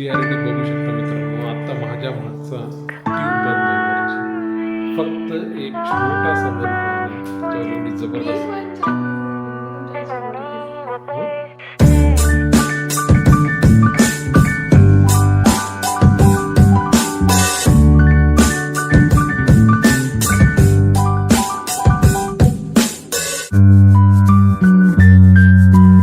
Clarity बघू शकता मित्रांनो. आता माझ्या मागचा ट्यूब बंद फक्त एक छोटासा बल्ब त्याच्यावर एवढी जबरदस्त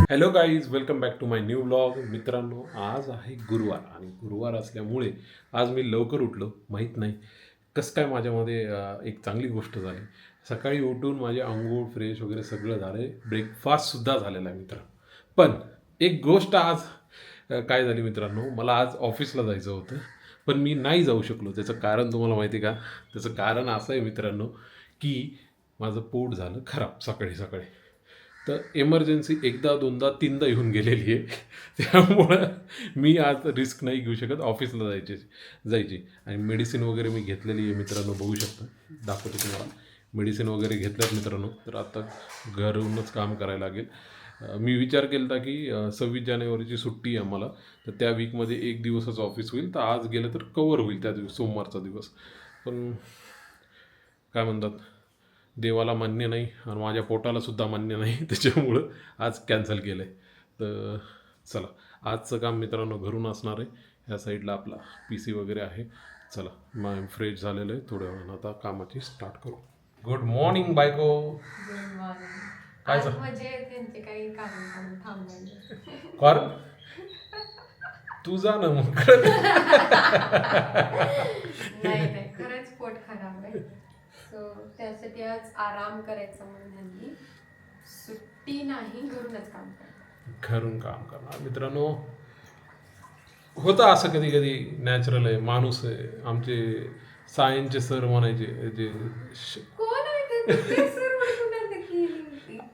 hello guys welcome back to my new blog मित्रांनो आज आहे गुरुवार आणि गुरुवार असल्यामुळे आज मी लवकर उठलो माहीत नाही कसं काय माझ्यामध्ये एक चांगली गोष्ट झाली. सकाळी उठून माझे आंघोळ फ्रेश वगैरे सगळं झालं आहे ब्रेकफास्टसुद्धा झालेला आहे मित्र पण एक गोष्ट आज काय झाली मित्रांनो मला आज ऑफिसला जायचं होतं. पण मी नाही जाऊ शकलो. त्याचं कारण तुम्हाला माहिती आहे का? त्याचं कारण असं आहे मित्रांनो की माझं पोट झालं खराब सकाळी सकाळी. तर एमर्जन्सी एकदा दोनदा तीनदा येऊन गेलेली आहे. त्यामुळं मी आज रिस्क नाही घेऊ शकत ऑफिसला जायची जायची. आणि मेडिसिन वगैरे मी घेतलेली आहे मित्रांनो बघू शकता. दाखवतो तुम्हाला. मेडिसिन वगैरे घेतल्यात मित्रांनो. तर आता घरूनच काम करायला लागेल. मी विचार केला होता की सव्वीस जानेवारीची सुट्टी आहे आम्हाला. तर त्या वीकमध्ये एक दिवसच ऑफिस होईल. तर आज गेलं तर कवर होईल त्या दिवस सोमवारचा दिवस. पण काय म्हणतात? देवाला मान्य नाही आणि माझ्या पोटाला सुद्धा मान्य नाही. त्याच्यामुळं आज कॅन्सल केलं आहे तर चला आजचं काम मित्रांनो घरून असणार आहे. ह्या साईडला आपला पी सी वगैरे आहे. चला माय फ्रेश झालेलं आहे थोड्या वेळानं. आता कामाची स्टार्ट करू. गुड मॉर्निंग बायको. काय कर. तू जा ना मग नाही नाही खरंच पोट खराब आहे सो त्यासाठी आज आराम करायचा म्हणून सुट्टी नाही घरूनच काम घरून काम करणार. मित्रांनो होतं असं कधी कधी नॅचरल आहे माणूस आहे. आमचे सायन्सचे सर म्हणायचे जे कोण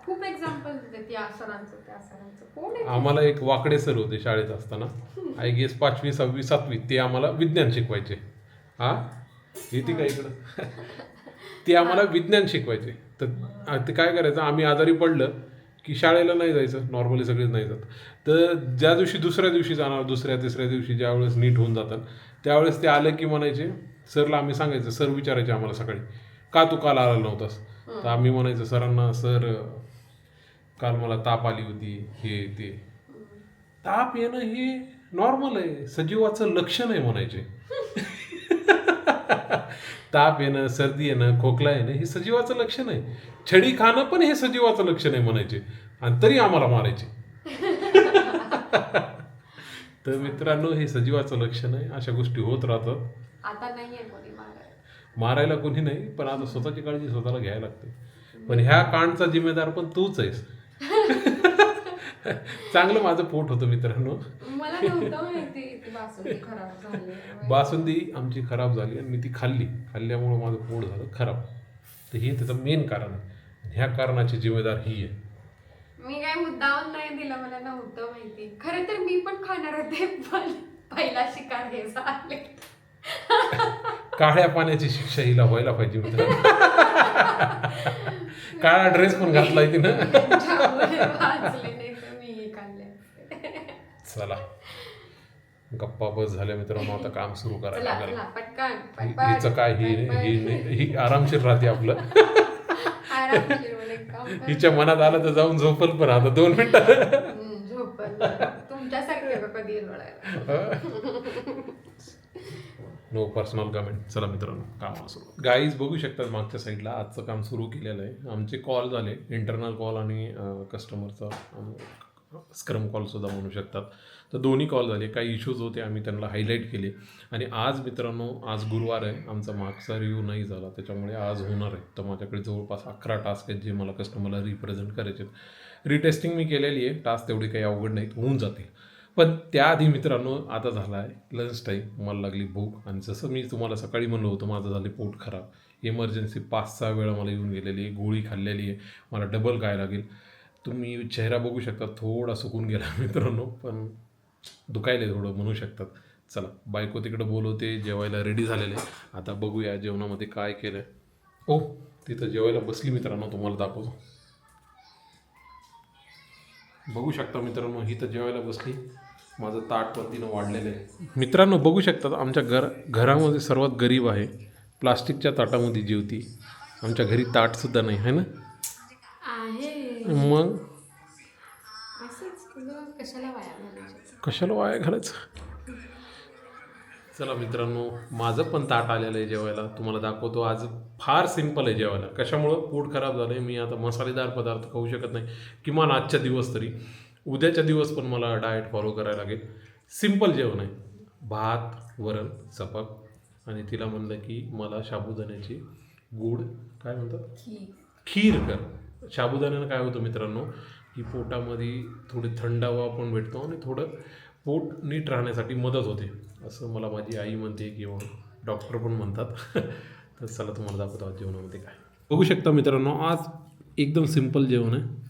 खूप एक्झाम्पल त्या सरांचं त्या सरांचं आम्हाला एक वाकडे सर होते शाळेत असताना. आय गेस पाचवी सहावी सातवी ते आम्हाला विज्ञान शिकवायचे. हा? येते का इकडं? ते आम्हाला विज्ञान शिकवायचे. तर ते काय करायचं आम्ही आजारी पडलं की शाळेला नाही जायचं नॉर्मली सगळेच नाही जात. तर ज्या दिवशी दुसऱ्या दिवशी जाणार दुसऱ्या तिसऱ्या दिवशी ज्यावेळेस नीट होऊन जातात त्यावेळेस ते आले की म्हणायचे सरला आम्ही सांगायचं सर विचारायचे आम्हाला सकाळी का तू काल आला नव्हतास? तर आम्ही म्हणायचं सरांना सर काल मला ताप आली होती हे ते. ताप येणं हे नॉर्मल आहे सजीवाचं लक्षण आहे म्हणायचे. ताप येणं सर्दी येणं खोकला येणं हे सजीवाचं लक्षण आहे. छडी खाणं पण हे सजीवाचं लक्षण आहे म्हणायचे. आणि तरी आम्हाला मारायचे. तर मित्रांनो हे सजीवाचं लक्षण आहे. अशा गोष्टी होत राहतात. आता नाहीये कोणी मारायला. मारायला कोणी नाही पण आता स्वतःची काळजी स्वतःला घ्यायला लागते. पण ह्या कांडचा जिम्मेदार पण तूच आहेस. चांगलं माझं पोट होतं मित्रांनो. मला नव्हतं माहिती ती बासुंदी खराब झाली. बासुंदी आमची खराब झाली आणि मी ती खाल्ली. खाल्ल्यामुळं माझं पोट झालं खराब. तर हे त्याचं मेन कारण आहे. ह्या कारणाची जिम्मेदार ही आहे. मी काय मुद्दाम नाही दिला मला नव्हतं माहिती. खरं तर मी पण खाणार होते पण पहिला शिकार हे झाले. काळ्या पाण्याची शिक्षा हिला व्हायला पाहिजे मित्रांनो. काळा ड्रेस पण घातलाय तिनं त्याच्यामुळे वाचले नाही तर मी खाल्ले असते. चला. गप्पा बस झाल्या मित्रांनो आता काम सुरू करायला चला लागेल. हिचं काय ही. ही नाही- ही आरामशीर राहते आपलं. हिच्या मनात आलं तर जाऊन झोपल पण आता दोन लोळायला नो पर्सनल कमेंट चला मित्रांनो काम सुरू. गाईज बघू शकतात मागच्या साईडला आजचं काम सुरू केलेलं आहे. आमचे कॉल झाले इंटरनल कॉल आणि कस्टमरचा स्क्रम कॉलसुद्धा म्हणू शकतात. तर दोन्ही कॉल झाले. काही इश्यूज होते आम्ही त्यांना हायलाईट केले. आणि आज मित्रांनो आज गुरुवार आहे. आमचा मागचा रिव्ह्यू नाही झाला. त्याच्यामुळे आज होणार आहे. तर माझ्याकडे जवळपास अकरा टास्क आहेत जे मला कस्टमरला रिप्रेझेंट करायचे आहेत. रिटेस्टिंग मी केलेली आहे. टास्क तेवढी काही अवघड नाहीत. होऊन जातील. पण त्याआधी मित्रांनो आता झाला आहे लंच टाईम मला लागली भूक. आणि जसं मी तुम्हाला सकाळी म्हणलं होतं माझं झाले पोट खराब. इमर्जन्सी पाच सहा वेळा मला येऊन गेलेली आहे. गोळी खाल्लेली आहे. मला डबल काय लागेल. तुम्ही चेहरा बघू शकता थोडा सुकून गेला मित्रांनो पण दुखायले थोडं म्हणू शकतात. चला बायको तिकडं बोलवते जेवायला रेडी झालेले. आता बघूया जेवणामध्ये काय केलं ओ तिथं जेवायला बसली मित्रांनो तुम्हाला दाखवतो. बघू शकता मित्रांनो ही तर जेवायला बसली. माझं ताट वतीनं वाढलेलं आहे. मित्रांनो बघू शकतात आमच्या घर घरामध्ये सर्वात गरीब आहे. प्लास्टिकच्या ताटामध्ये जेवती. आमच्या घरी ताटसुद्धा नाही आहे ना? मग? कशाला वाया घालायचं? कशाला वाया घालायचं? चला मित्रांनो माझं पण ताट आलेलं आहे जेवायला. तुम्हाला दाखवतो आज फार सिंपल आहे जेवायला. कशामुळं? पोट खराब झालं आहे मी आता मसालेदार पदार्थ खाऊ शकत नाही. किमान आजच्या दिवस तरी. उद्याच्या दिवस पण मला डाएट फॉलो करायला लागेल. सिंपल जेवण आहे. भात वरण चपाक आणि तिला म्हणलं की मला साबुदाण्याची गुड काय म्हणतात? खीर कर. साबुदाण्यानं काय होतं मित्रांनो की पोटामध्ये थोडी थंडावा पण भेटतो आणि थोडं पोट नीट राहण्यासाठी मदत होते. असं मला माझी आई म्हणते किंवा डॉक्टर पण म्हणतात. तर चला तुम्हाला दाखवतो आज जेवणामध्ये काय. बघू शकता मित्रांनो आज एकदम सिंपल जेवण आहे.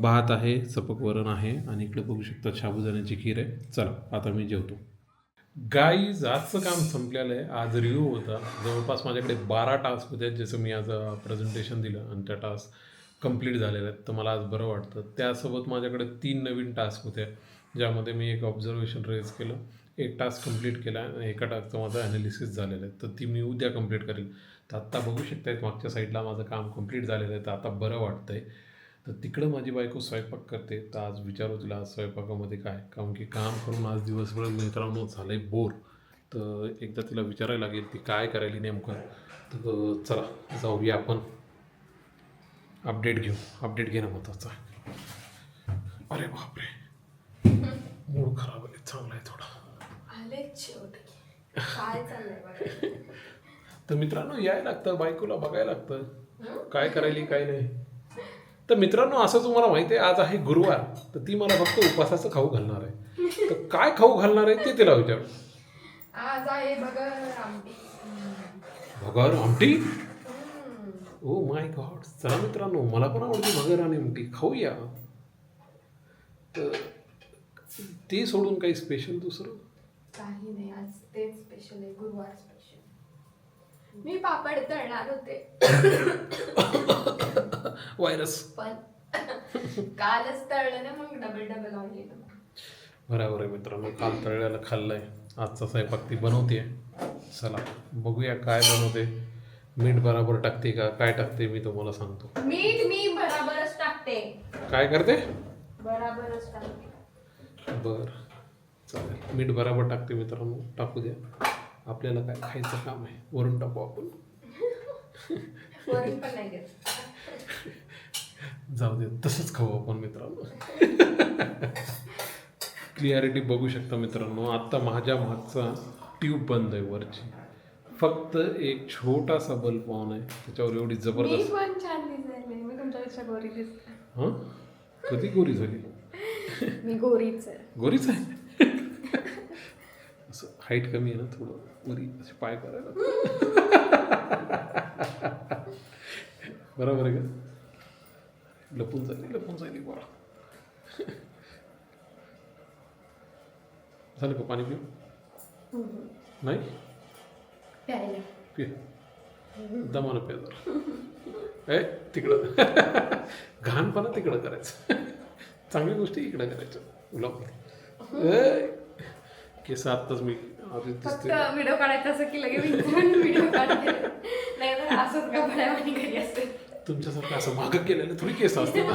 भात आहे सपक वरण आहे आणि इकडे बघू शकता साबुदाण्याची खीर आहे. चला आता मी जेवतो. गाईज आजचं काम संपलेलं आहे आज रिव्ह्यू होता. जवळपास माझ्याकडे बारा टास्क होते जसं मी आज प्रेझेंटेशन दिलं आणि त्या टास्क कंप्लीट झालेले आहेत. तर मला आज बरं वाटतं. त्यासोबत माझ्याकडे तीन नवीन टास्क होते ज्यामध्ये मी एक ऑब्झर्वेशन रेज केलं एक टास्क कंप्लीट केला आणि एका टास्कचं माझं ॲनालिसिस झालेलं आहे. तर ती मी उद्या कंप्लीट करेल. तर आत्ता बघू शकता मागच्या साईडला माझं काम कंप्लीट झालेलं आहे. तर आता बरं वाटतं आहे तर तिकडं माझी बायको स्वयंपाक करते. तर आज विचारू तिला आज स्वयंपाकामध्ये काय? कारण की काम करून आज दिवसभर मित्रांनो झालं आहे बोर. तर एकदा तिला विचारायला लागेल ती काय करायली नेमकं? तर चला जाऊया आपण. अपडेट घेऊ. अपडेट घेणं महत्त्वाचं अरे बापरे. मूड खराब आहे. चांगला आहे थोडा. तर मित्रांनो यायला लागतं. बायकोला बघायला लागतं. काय करायली काय नाही. तर मित्रांनो असं तुम्हाला माहिती आहे आज आहे गुरुवार तर ती मला फक्त उपासाचं खाऊ घालणार आहे तर काय खाऊ घालणार आहे ते तिला विचार आज आहे आमटी भगर आमटी. ओ माय गॉड चला मित्रांनो मला पण आवडते भगर आणि आमटी खाऊया तर ते सोडून काही स्पेशल दुसरं काही नाही आज तेच स्पेशल आहे गुरुवार स्पेशल मी पापड तळणार होते व्हायरस पण कालच तळलं ना मग डबल डबल ऑइल बरोबर आहे मित्रांनो काल तळल्याला खाल्लंय. आजचा स्वयंपाक ती बनवते. चला बघूया काय बनवते. मीठ बराबर टाकते का? काय टाकते मी तुम्हाला सांगतो. मीठ मी बराबरच टाकते. काय करते? बराबरच टाकते. बर. चालेल. मीठ बराबर टाकते मित्रांनो. टाकू द्या. आपल्याला काय खायचं काम आहे? वरून टाकू आपण. वरून पण नाही घेत. जाऊ दे तसंच खाऊ आपण मित्रांनो. क्लिअरिटी बघू शकता मित्रांनो आत्ता माझ्या मागचा ट्यूब बंद आहे वरची. फक्त एक छोटासा बल्ब ऑन आहे त्याच्यावर एवढी मी जबरदस्त पण छान दिसायले मी तुमच्यापेक्षा गोरी दिसते. हां? कधी गोरी झाली? मी गोरीच आहे. गोरीच आहे? असं हाईट कमी आहे ना थोडं वरी असे पाय करायला. बरोबर आहे का? लपून जाईल लपून जाईल बरं झालं का पाणी पिऊ नाही पिय दमानं पे जरा ए तिकडं घाणपणा तिकडं करायचं चांगल्या गोष्टी इकडं करायच्या गुलाब केस आत्ताच मी व्हिडिओ काढायचा असं की लगेच असंच कपड्यावानी घरी असते तुमच्यासारखं असं मागं केलेलं थोडी केस असते ना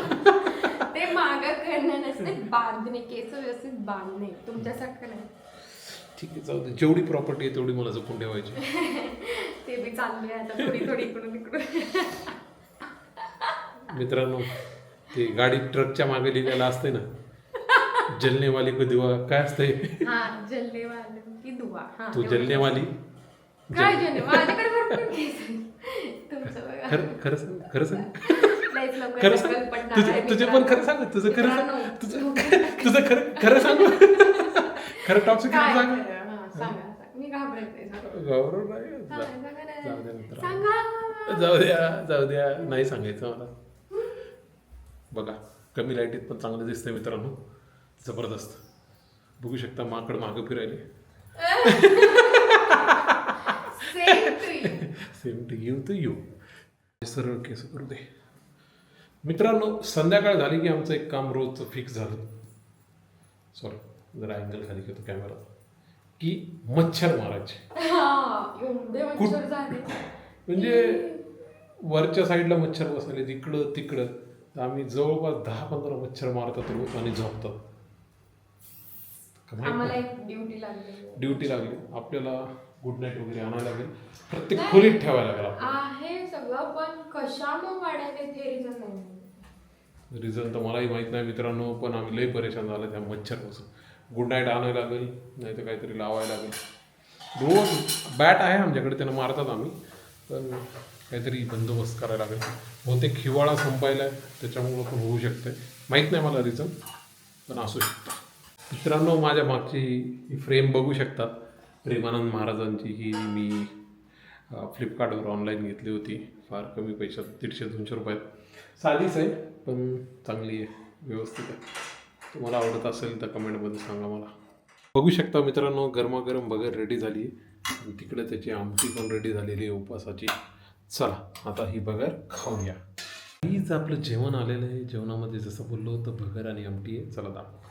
ते मागं करणं नसते. बांधणे केस व्यवस्थित बांधणे. तुमच्यासारखं नाही. ठीक आहे जाऊ दे. जेवढी प्रॉपर्टी आहे तेवढी मला जपून ठेवायची. ते बी चालले आता थोडी थोडी इकडून इकडून. मित्रांनो ते गाडी ट्रकच्या मागे लिहिलेलं असते ना. जलनेवाली को दिवा? काय असते हा जल्ले वाले की दुवा. हा तू तेवढं. जलनेवाली? काय जल्ले माझ्याकडे भरपूर केस आहेत. तुमचं बघा. खरं खरं सांग. खरं सांग. खरं सांग. तुझं तुझे पण. खरं सांग. तुझं खरं सांग. तुझं तुझं खरं खरं सांग. खरं? सिक्रेट सांग. गौरव नाही. जाऊ द्या जाऊ द्या जाऊ द्या. नाही सांगायचं मला. बघा कमी लाईटीत पण चांगलं दिसतंय मित्रांनो. जबरदस्त. बघू शकता माकड मागं फिरायले. Same to you to you सरळ केस करू दे. मित्रांनो संध्याकाळ झाली की आमचं एक काम रोजचं फिक्स झालं. सॉरी जरा अँगल खाली घेतो कॅमेरा की मच्छर मारायचे. हा, म्हणजे वरच्या साईडला मच्छर बसले तिकडं तिकडं. तर आम्ही जवळपास दहा पंधरा मच्छर मारतात रोज आणि झोपतात. ड्युटी लागली. आपल्याला गुड नाईट वगैरे आणायला लागेल. प्रत्येक खोलीत ठेवायला लागेल आपल्याला आहे सगळं पण कशामुळे वाढायला ते रिझन नाही? रिझन तर मलाही माहीत नाही मित्रांनो पण आम्ही लई परेशान झालं त्या मच्छरपासून. गुड नाईट आणायला लागेल नाही तर काहीतरी लावायला लागेल. रोज बॅट आहे आमच्याकडे त्यांना मारतात आम्ही. पण काहीतरी बंदोबस्त करायला लागेल. बहुतेक हिवाळा संपायला आहे त्याच्यामुळं पण होऊ शकते माहीत नाही मला रिझन पण असू शकतं. मित्रांनो माझ्या मागची फ्रेम बघू शकतात. प्रेमानंद महाराजांची ही मी फ्लिपकार्टवर ऑनलाईन घेतली होती. फार कमी पैशात दीडशे दोनशे रुपयात. साधीच आहे पण चांगली आहे व्यवस्थित आहे. तुम्हाला आवडत असेल तर कमेंटमध्ये सांगा मला. बघू शकता मित्रांनो गरमागरम बगर रेडी झाली. आणि तिकडे त्याची आमटी पण रेडी झालेली आहे उपवासाची. चला आता ही बगर खाऊया हीच आपलं जेवण आलेलं आहे. जेवणामध्ये जसं बोललो होतं भगर आणि आमटी आहे. चला दाखव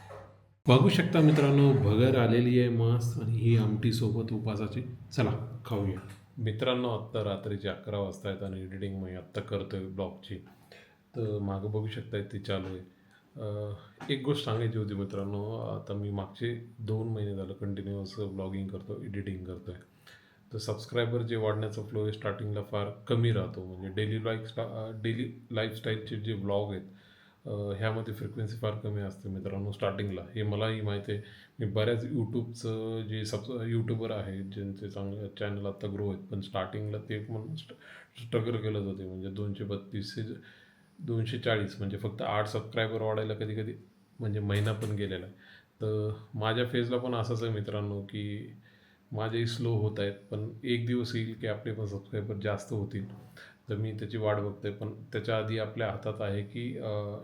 बघू शकता मित्रांनो भगर आलेली आहे मस्त. आणि ही आमटी सोबत उपासाची चला खाऊया मित्रांनो आत्ता रात्रीचे अकरा वाजता आहेत आणि एडिटिंग मी आत्ता करतोय ब्लॉगची तर मागं बघू शकता ते चालू आहे. एक गोष्ट सांगायची होती मित्रांनो आता मी मागचे दोन महिने झालं कंटिन्युअस ब्लॉगिंग करतो एडिटिंग करतो आहे तर सबस्क्रायबर जे वाढण्याचा फ्लो आहे स्टार्टिंगला फार कमी राहतो. म्हणजे डेली लाईफ स्टा डेली लाईफस्टाईलचे जे ब्लॉग आहेत ह्यामध्ये फ्रिक्वेन्सी फार कमी असते मित्रांनो स्टार्टिंगला हे मलाही माहिती आहे. मी बऱ्याच यूट्यूबचं जे सब यूट्यूबर आहेत ज्यांचे चांगले चॅनल आता ग्रो आहेत पण स्टार्टिंगला ते पण स्ट्रगल केलं होते म्हणजे दोनशे बत्तीसशे दोनशे चाळीस म्हणजे फक्त आठ सबस्क्रायबर वाढायला कधी कधी म्हणजे महिना पण गेलेला आहे. तर माझ्या फेजला पण असंच आहे मित्रांनो की माझेही स्लो होत आहेत पण एक दिवस येईल की आपले पण सबस्क्रायबर जास्त होतील. तर मी त्याची वाट बघते पण त्याच्या आधी आपल्या हातात आहे की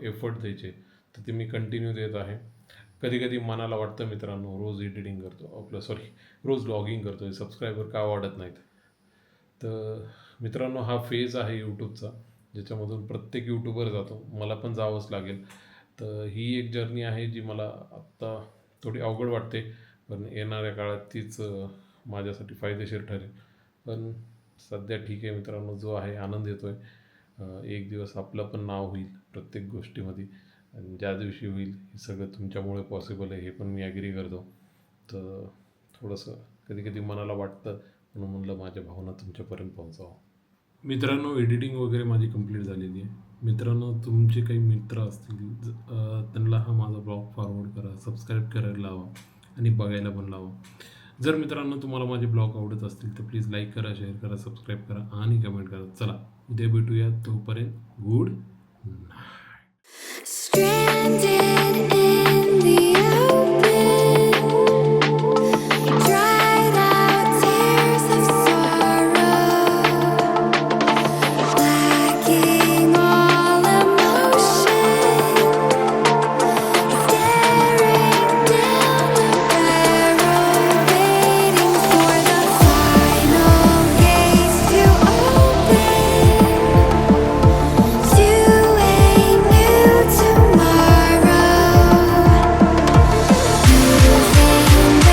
एफर्ट द्यायचे. तर ते मी कंटिन्यू देत आहे. कधी कधी मनाला वाटतं मित्रांनो रोज एडिटिंग करतो. आपलं सॉरी रोज लॉगिंग करतो आहे सबस्क्रायबर का वाढत नाहीत? तर मित्रांनो हा फेज आहे यूट्यूबचा ज्याच्यामधून प्रत्येक यूट्यूबर जातो. मला पण जावंच लागेल. तर ही एक जर्नी आहे जी मला आत्ता थोडी अवघड वाटते पण येणाऱ्या काळात तीच माझ्यासाठी फायदेशीर ठरेल. पण सध्या ठीक आहे मित्रांनो जो आहे आनंद येतो आहे एक दिवस आपलं पण नाव होईल प्रत्येक गोष्टीमध्ये आणि ज्या दिवशी होईल हे सगळं तुमच्यामुळे पॉसिबल आहे हे पण मी ॲग्री करतो. तर थोडंसं कधी कधी मनाला वाटतं म्हणून म्हणलं माझ्या भावना तुमच्यापर्यंत पोहोचावं. मित्रांनो एडिटिंग वगैरे माझी कंप्लीट झालेली आहे. मित्रांनो तुमचे काही मित्र असतील ज- त्यांना हा माझा ब्लॉग फॉरवर्ड करा सबस्क्राईब करायला लावा आणि बघायला पण लावा. जर मित्रांनो तुम्हाला माझे ब्लॉग आवडत असतील तर प्लीज लाईक करा शेअर करा सबस्क्राईब करा आणि कमेंट करा. चला उद्या भेटूया. तोपर्यंत गुड नाईट